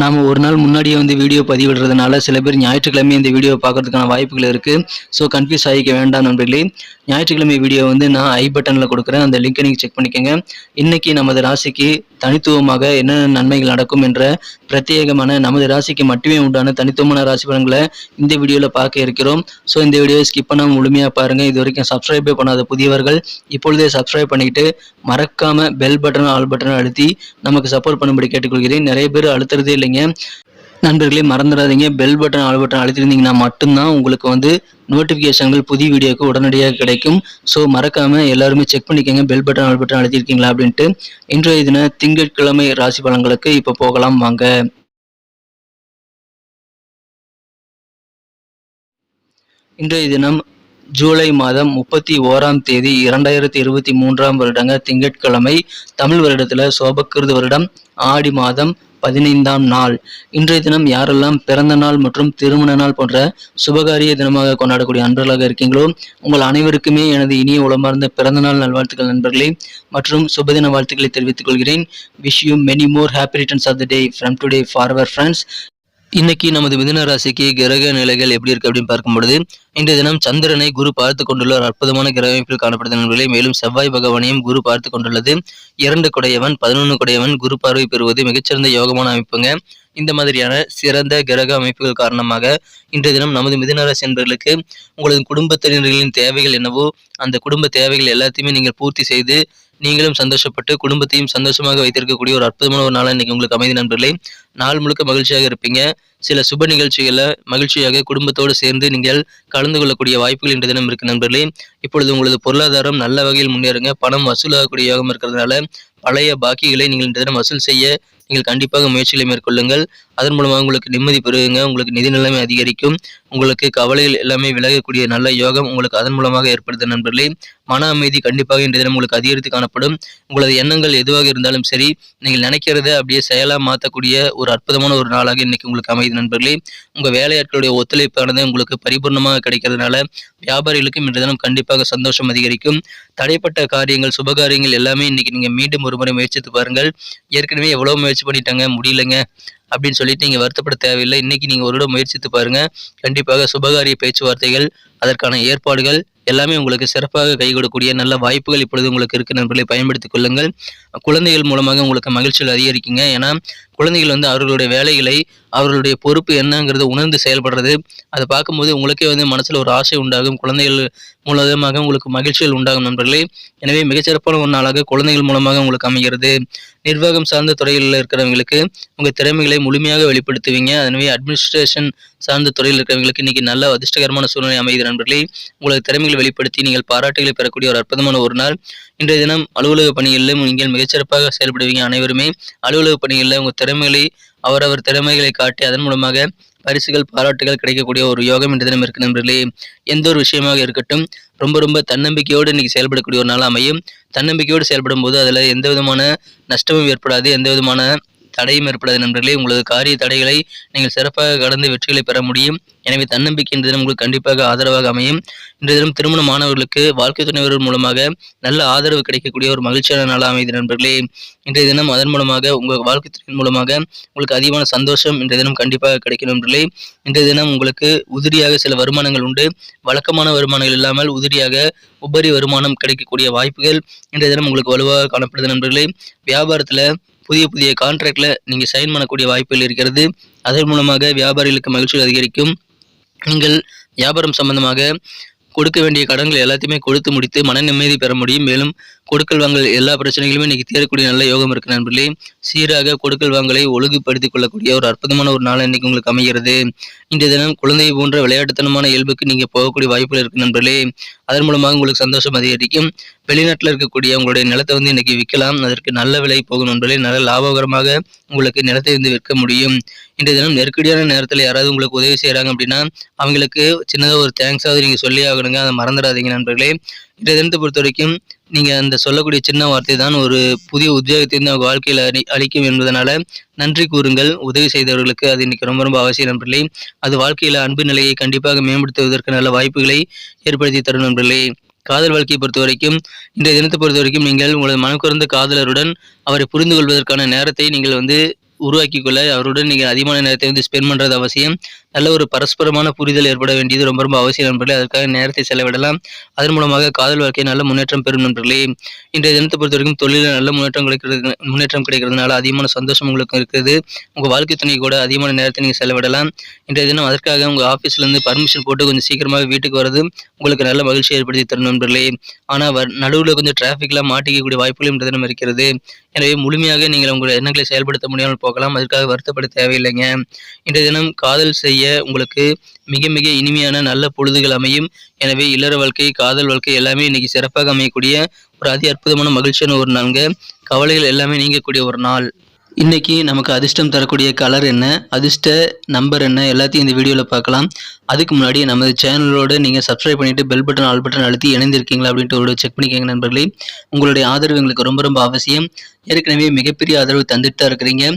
நாம் ஒரு நாள் முன்னாடியே வந்து வீடியோ பதிவிடுறதுனால சில பேர் ஞாயிற்றுக்கிழமை இந்த வீடியோ பார்க்கறதுக்கான வாய்ப்புகள் இருக்குது ஸோ கன்ஃபியூஸ் ஆகிக்க வேண்டாம் நண்பர்களே. ஞாயிற்றுக்கிழமை வீடியோ வந்து நான் ஐ பட்டனில் கொடுக்குறேன். அந்த லிங்கை நீங்கள் செக் பண்ணிக்கோங்க. இன்றைக்கி நமது ராசிக்கு தனித்துவமாக என்னென்ன நன்மைகள் நடக்கும் என்ற பிரத்யேகமான நமது ராசிக்கு மட்டுமே உண்டான தனித்துவமான ராசி பலன்களை இந்த வீடியோவில் பார்க்க இருக்கிறோம். ஸோ இந்த வீடியோ ஸ்கிப் பண்ணாமல் முழுமையாக பாருங்கள் இது வரைக்கும் சப்ஸ்கிரைபே பண்ணாத புதியவர்கள் இப்பொழுதே சப்ஸ்கிரைப் பண்ணிக்கிட்டு மறக்காமல் பெல் பட்டன் ஆல் பட்டன் அழுத்தி நமக்கு சப்போர்ட் பண்ணும்படி கேட்டுக்கொள்கிறேன். நிறைய பேர் அழுத்துறதே இல்லைங்க. நண்பர்களே மறந்துடாதீங்க. பெல் பட்டன் ஆல் பட்டன் அழுத்திருந்தீங்கன்னா மட்டும்தான் உங்களுக்கு வந்து நோட்டிஃபிகேஷன்கள் புதிய வீடியோக்கு உடனடியாக கிடைக்கும். ஸோ மறக்காம எல்லாருமே செக் பண்ணிக்கோங்க. பெல் பட்டன் ஆல் பட்டன் அழுத்திருக்கீங்களா அப்படின்ட்டு. இன்றைய தின திங்கட்கிழமை ராசி பலன்களுக்கு இப்போ போகலாம். வாங்க. இன்றைய தினம் ஜூலை மாதம் முப்பத்தி ஓராம் தேதி இரண்டாயிரத்தி இருபத்தி மூன்றாம் வருடங்க திங்கட்கிழமை. தமிழ் வருடத்துல சோபக்கிருது வருடம். ஆடி மாதம் பதினைந்தாம் நாள். இன்றைய தினம் யாரெல்லாம் பிறந்த நாள் மற்றும் திருமண நாள் போன்ற சுபகாரிய தினமாக கொண்டாடக்கூடிய அன்பர்களாக இருக்கீங்களோ உங்கள் அனைவருக்குமே எனது இனிய உளமார்ந்த பிறந்த நாள் நல்வாழ்த்துக்கள் நண்பர்களே மற்றும் சுபதின வாழ்த்துக்களை தெரிவித்துக் கொள்கிறேன். Wish you many more happy returns of the day from today forward friends இன்னைக்கு நமது மிதுன ராசிக்கு கிரக நிலைகள் எப்படி இருக்கு அப்படின்னு பார்க்கும்பொழுது இன்றைய தினம் சந்திரனை குரு பார்த்து கொண்டுள்ள ஒரு அற்புதமான கிரக அமைப்பில் காணப்படுது நண்பர்களே மேலும் செவ்வாய் பகவானையும் குரு பார்த்து கொண்டுள்ளது. இரண்டு குடையவன் பதினொன்று குடையவன் குரு பார்வை பெறுவது மிகச்சிறந்த யோகமான அமைப்புங்க. இந்த மாதிரியான சிறந்த கிரக அமைப்புகள் காரணமாக இன்றைய தினம் நமது மிதுனராசி என்பர்களுக்கு என்பவர்களுக்கு உங்களது குடும்பத்தினர்களின் தேவைகள் என்னவோ அந்த குடும்ப தேவைகள் எல்லாத்தையுமே நீங்கள் பூர்த்தி செய்து நீங்களும் சந்தோஷப்பட்டு குடும்பத்தையும் சந்தோஷமாக வைத்திருக்கக்கூடிய ஒரு அற்புதமான ஒரு நாளாக இன்னைக்கு உங்களுக்கு அமைதி நண்பர்களே. நாள் முழுக்க மகிழ்ச்சியாக இருப்பீங்க. சில சுப நிகழ்ச்சிகளை மகிழ்ச்சியாக குடும்பத்தோடு சேர்ந்து நீங்கள் கலந்து கொள்ளக்கூடிய வாய்ப்புகள் இன்று தினம் இருக்கு நண்பர்களே. இப்பொழுது உங்களது பொருளாதாரம் நல்ல வகையில் முன்னேறுங்க. பணம் வசூலாகக்கூடிய யோகம் இருக்கிறதுனால பழைய பாக்கிகளை நீங்கள் இன்றைய தினம் வசூல் செய்ய நீங்கள் கண்டிப்பாக முயற்சிகளை மேற்கொள்ளுங்கள். அதன் மூலமாக உங்களுக்கு நிம்மதி பெறுவீங்க உங்களுக்கு நிதி நிலைமை அதிகரிக்கும். உங்களுக்கு கவலைகள் எல்லாமே விலகக்கூடிய நல்ல யோகம் உங்களுக்கு அதன் மூலமாக ஏற்படுத்த நண்பர்களே. மன அமைதி கண்டிப்பாக இன்றைய தினம் உங்களுக்கு அதிகரித்து காணப்படும். உங்களது எண்ணங்கள் எதுவாக இருந்தாலும் சரி நீங்கள் நினைக்கிறத அப்படியே செயலாக மாற்றக்கூடிய ஒரு அற்புதமான ஒரு நாளாக இன்னைக்கு உங்களுக்கு அமைதி நண்பர்களே. உங்கள் வேலையாட்களுடைய ஒத்துழைப்பானது உங்களுக்கு பரிபூர்ணமாக கிடைக்கிறதுனால வியாபாரிகளுக்கும் இன்றைய தினம் கண்டிப்பாக சந்தோஷம் அதிகரிக்கும். தடைப்பட்ட காரியங்கள் சுபகாரியங்கள் எல்லாமே இன்னைக்கு நீங்கள் மீண்டும் ஒரு முறை முயற்சித்து பாருங்கள். ஏற்கனவே எவ்வளோ முயற்சி பண்ணிட்டாங்க முடியலங்க அப்படின்னு சொல்லிட்டு நீங்கள் வருத்தப்பட தேவையில்லை. இன்னைக்கு நீங்கள் ஒரு முயற்சித்து பாருங்க. கண்டிப்பாக சுபகாரிய பேச்சுவார்த்தைகள் அதற்கான ஏற்பாடுகள் எல்லாமே உங்களுக்கு சிறப்பாக கை கொடுக்கக்கூடிய நல்ல வாய்ப்புகள் இப்பொழுது உங்களுக்கு இருக்கு நண்பர்களை பயன்படுத்திக் கொள்ளுங்கள். குழந்தைகள் மூலமாக உங்களுக்கு மகிழ்ச்சிகள் அதிகரிக்குங்க. ஏன்னா குழந்தைகள் வந்து அவர்களுடைய வேலைகளை அவர்களுடைய பொறுப்பு என்னங்கிறத உணர்ந்து செயல்படுறது. அதை பார்க்கும்போது உங்களுக்கே வந்து மனசில் ஒரு ஆசை உண்டாகும். குழந்தைகள் மூலமாக உங்களுக்கு மகிழ்ச்சிகள் உண்டாகும் நண்பர்களே. எனவே மிகச்சிறப்பான ஒரு நாளாக குழந்தைகள் மூலமாக உங்களுக்கு அமைகிறது. நிர்வாகம் சார்ந்த துறைகளில் இருக்கிறவங்களுக்கு உங்கள் திறமைகளை முழுமையாக வெளிப்படுத்துவீங்க. எனவே அட்மினிஸ்ட்ரேஷன் சார்ந்த துறையில் இருக்கிறவங்களுக்கு இன்னைக்கு நல்ல அதிர்ஷ்டகரமான சூழ்நிலை அமைகிறது நண்பர்களே. உங்களது திறமைகளை வெளிப்படுத்தி நீங்கள் பாராட்டுகளை பெறக்கூடிய ஒரு அற்புதமான ஒரு நாள். இன்றைய தினம் அலுவலக பணிகளிலும் நீங்கள் மிகச்சிறப்பாக செயல்படுவீங்க அனைவருமே. அலுவலக பணிகளில் உங்கள் திறமைகளை அவரவர் திறமைகளை காட்டி அதன் மூலமாக பரிசுகள் பாராட்டுகள் கிடைக்கக்கூடிய ஒரு யோகம் இன்றைய தினம் இருக்கு நண்பர்களே. எந்த ஒரு விஷயமாக இருக்கட்டும் ரொம்ப ரொம்ப தன்னம்பிக்கையோடு இன்னைக்கு செயல்படக்கூடிய ஒரு நாள் அமையும். தன்னம்பிக்கையோடு செயல்படும் போது அதில் எந்த விதமான நஷ்டமும் ஏற்படாது எந்த விதமான தடையும் ஏற்படாது நண்பர்களே. உங்களது காரிய தடைகளை நீங்கள் சிறப்பாக கடந்து வெற்றிகளை பெற முடியும். எனவே தன்னம்பிக்கை இந்த தினம் உங்களுக்கு கண்டிப்பாக ஆதரவாக அமையும். இந்த தினம் திருமண மாணவர்களுக்கு வாழ்க்கை துணைவர்கள் மூலமாக நல்ல ஆதரவு கிடைக்கக்கூடிய ஒரு மகிழ்ச்சியான நாளாக அமைது நண்பர்களே. இன்றைய தினம் அதன் மூலமாக உங்கள் வாழ்க்கை துணையின் மூலமாக உங்களுக்கு அதிகமான சந்தோஷம் இன்றைய தினம் கண்டிப்பாக கிடைக்கும் நண்பர்களே. இன்றைய தினம் உங்களுக்கு உதிரியாக சில வருமானங்கள் உண்டு. வழக்கமான வருமானங்கள் இல்லாமல் உதிரியாக உபரி வருமானம் கிடைக்கக்கூடிய வாய்ப்புகள் இன்றைய தினம் உங்களுக்கு வலுவாக காணப்படுது நண்பர்களே. வியாபாரத்தில் புதிய புதிய கான்ட்ராக்டில் நீங்கள் சைன் பண்ணக்கூடிய வாய்ப்புகள் இருக்கிறது. அதன் மூலமாக வியாபாரிகளுக்கு மகிழ்ச்சி அதிகரிக்கும். நீங்கள் வியாபாரம் சம்பந்தமாக கொடுக்க வேண்டிய கடன்கள் எல்லாத்தையுமே கொடுத்து முடித்து மன நிம்மதி பெற முடியும். மேலும் கொடுக்கல் வாங்கல் எல்லா பிரச்சனைகளுமே இன்னைக்கு தீரக்கூடிய நல்ல யோகம் இருக்கு நண்பர்களே. சீராக கொடுக்கல் வாங்கலை ஒழுங்குபடுத்திக் கொள்ளக்கூடிய ஒரு அற்புதமான ஒரு நாள் இன்னைக்கு உங்களுக்கு அமைகிறது. இன்றைய தினம் குழந்தை போன்ற விளையாட்டுத்தனமான இயல்புக்கு நீங்க போகக்கூடிய வாய்ப்புகள் இருக்கு நண்பர்களே. அதன் மூலமாக உங்களுக்கு சந்தோஷம் அதிகரிக்கும். வெளிநாட்டில் இருக்கக்கூடிய உங்களுடைய நிலத்தை வந்து இன்னைக்கு விற்கலாம். அதற்கு நல்ல விலை போகும் நண்பர்களே. நல்ல லாபகரமாக உங்களுக்கு நிலத்தை வந்து விற்க முடியும். இன்றைய தினம் நெருக்கடியான நேரத்தில் யாராவது உங்களுக்கு உதவி செய்கிறாங்க அப்படின்னா அவங்களுக்கு சின்னதாக ஒரு தேங்க்ஸாவது நீங்கள் சொல்லி ஆகணுங்க. அதை மறந்துடாதீங்க நண்பர்களே. இன்றைய தினத்தை பொறுத்த வரைக்கும் நீங்கள் அந்த சொல்லக்கூடிய சின்ன வார்த்தை தான் ஒரு புதிய உத்வேகத்தை வந்து அவங்க வாழ்க்கையில் அளி அளிக்கும் என்பதனால நன்றி கூறுங்கள். உதவி செய்தவர்களுக்கு அது இன்னைக்கு ரொம்ப ரொம்ப அவசியம் நண்பர்களே. அது வாழ்க்கையில் அன்பு நிலையை கண்டிப்பாக மேம்படுத்துவதற்கு நல்ல வாய்ப்புகளை ஏற்படுத்தி தரும் நண்பர்களே. காதல் வாழ்க்கையை பொறுத்த வரைக்கும் இன்றைய தினத்தை பொறுத்த வரைக்கும் நீங்கள் உங்களது மனக்குறந்த காதலருடன் அவரை புரிந்து கொள்வதற்கான நேரத்தை நீங்கள் வந்து உருவாக்கி கொள்ள அவருடன் நீங்கள் அதிகமான நேரத்தை வந்து ஸ்பெண்ட் பண்ணுறது அவசியம். நல்ல ஒரு பரஸ்பரமான புரிதல் ஏற்பட வேண்டியது ரொம்ப ரொம்ப அவசியம் நண்பர்களே. அதற்காக நேரத்தை செலவிடலாம். அதன் மூலமாக காதல் வாழ்க்கை நல்ல முன்னேற்றம் பெறும் நண்பர்களே. இன்றைய தினத்தை பொறுத்த வரைக்கும் தொழிலில் நல்ல முன்னேற்றம் கிடைக்கிறது முன்னேற்றம் கிடைக்கிறதுனால அதிகமான சந்தோஷம் உங்களுக்கு இருக்குது உங்கள் வாழ்க்கை துணை கூட அதிகமான நேரத்தை நீங்கள் செலவிடலாம். இன்றைய தினம் அதற்காக உங்கள் ஆஃபீஸ்லேருந்து பர்மிஷன் போட்டு கொஞ்சம் சீக்கிரமாக வீட்டுக்கு வரது உங்களுக்கு நல்ல மகிழ்ச்சி ஏற்படுத்தி தரும் நண்பர்களே. ஆனால் நடுவில் கொஞ்சம் டிராஃபிக்லாம் மாட்டிக்கக்கூடிய வாய்ப்புகளும் இன்றைய தினம் இருக்கிறது. எனவே முழுமையாக நீங்கள் உங்கள் எண்ணங்களை செயல்படுத்த முடியாமல் போகலாம். அதற்காக வருத்தப்பட தேவையில்லைங்க. இன்றைய தினம் காதல் செய்ய உங்களுக்கு மிக மிக இனிமையான நல்ல பொழுதுகள் அமையும். எனவே இல்லற வாழ்க்கை காதல் வாழ்க்கை எல்லாமே இன்னைக்கு சிறப்பாக அமையக்கூடிய ஒரு அதி அற்புதமான மகிழ்ச்சியான ஒரு நாளுங்க. கவலைகள் எல்லாமே நீங்கக்கூடிய ஒரு நாள். இன்னைக்கு நமக்கு அதிர்ஷ்டம் தரக்கூடிய கலர் என்ன? அதிர்ஷ்ட நம்பர் என்ன? எல்லாத்தையும் இந்த வீடியோவில் பார்க்கலாம். அதுக்கு முன்னாடி நமது சேனலோடு நீங்கள் சப்ஸ்கிரைப் பண்ணிட்டு பெல் பட்டன் ஆல் பட்டன் அழுத்தி இணைந்திருக்கீங்களா அப்படின்ட்டு ஒரு செக் பண்ணிக்கோங்க நண்பர்களே. உங்களுடைய ஆதரவு எங்களுக்கு ரொம்ப ரொம்ப அவசியம். ஏற்கனவே மிகப்பெரிய ஆதரவு தந்துட்டு தான் இருக்கிறீங்க.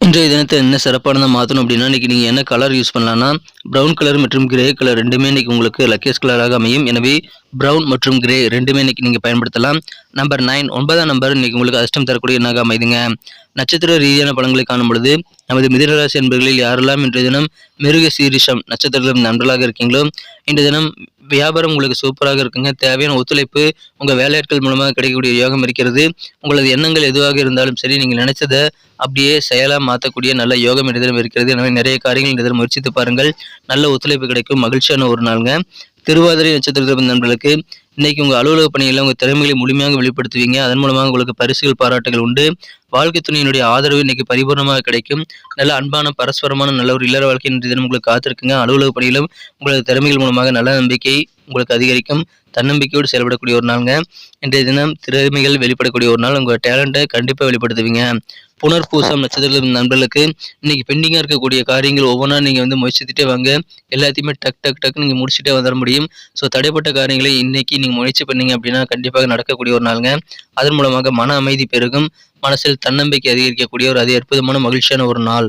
இன்றைய தினத்தை என்ன சிறப்பானதாக மாற்றணும் அப்படின்னா இன்றைக்கி நீங்கள் என்ன கலர் யூஸ் பண்ணலாம்னா ப்ரௌன் கலர் மற்றும் கிரே கலர் ரெண்டுமே இன்றைக்கி உங்களுக்கு லக்கேஸ் கலராக அமையும். எனவே ப்ரௌன் மற்றும் கிரே ரெண்டுமே இன்றைக்கி நீங்கள் பயன்படுத்தலாம். நம்பர் நைன் ஒன்பதாம் நம்பர் இன்றைக்கி உங்களுக்கு அதிர்ஷ்டம் தரக்கூடிய எண்ணாக அமைதுங்க. நட்சத்திர ரீதியான படங்களை காணும் பொழுது நமது மிதனராசி என்பர்களில் யாரெல்லாம் இன்றைய தினம் மிருக சீரிஷம் நட்சத்திரத்தில் நண்பர்களாக இருக்கீங்களோ இன்றைய தினம் வியாபாரம் உங்களுக்கு சூப்பராக இருக்குங்க. தேவையான ஒத்துழைப்பு உங்கள் வேலையாட்கள் மூலமாக கிடைக்கக்கூடிய யோகம் இருக்கிறது. உங்களது எண்ணங்கள் எதுவாக இருந்தாலும் சரி நீங்கள் நினைச்சதை அப்படியே செயலாக மாற்றக்கூடிய நல்ல யோகம் இதிலும் இருக்கிறது. எனவே நிறைய காரியங்கள் இதில் முயற்சித்து பாருங்கள். நல்ல ஒத்துழைப்பு கிடைக்கும். மகிழ்ச்சியான ஒரு நாளுங்க. திருவாதிரை நட்சத்திர நண்பர்களுக்கு இன்னைக்கு உங்கள் அலுவலக பணிகளில் உங்கள் திறமைகளை முழுமையாக வெளிப்படுத்துவீங்க. அதன் மூலமாக உங்களுக்கு பரிசுகள் பாராட்டுகள் உண்டு. வாழ்க்கை துணையினுடைய ஆதரவு இன்னைக்கு பரிபூர்ணமாக கிடைக்கும். நல்ல அன்பான பரஸ்பரமான நல்ல ஒரு இல்லற வாழ்க்கை இன்றைய தினம் உங்களுக்கு காத்திருக்குங்க. அலுவலக பணியிலும் உங்களது திறமைகள் மூலமாக நல்ல நம்பிக்கை உங்களுக்கு அதிகரிக்கும். தன்னம்பிக்கையோடு செயல்படக்கூடிய ஒரு நாளுங்க. இன்றைய தினம் திறமைகள் வெளிப்படக்கூடிய ஒரு நாள். உங்கள் டேலண்ட்டை கண்டிப்பாக வெளிப்படுத்துவீங்க. புனர்பூசம் நட்சத்திர நண்பர்களுக்கு இன்னைக்கு பெண்டிங்காக இருக்கக்கூடிய காரியங்கள் ஒவ்வொன்றா நீங்கள் வந்து முயற்சித்துட்டே வாங்க. எல்லாத்தையுமே டக் டக் டக் நீங்கள் முடிச்சுட்டே வந்துட முடியும். ஸோ தடைப்பட்ட காரியங்களை இன்னைக்கு நீங்கள் முயற்சி பண்ணீங்க அப்படின்னா கண்டிப்பாக நடக்கக்கூடிய ஒரு நாளுங்க. அதன் மூலமாக மன அமைதி பெருகும். மனசில் தன்னம்பிக்கை அதிகரிக்கக்கூடிய ஒரு அதி அற்புதமான மகிழ்ச்சியான ஒரு நாள்.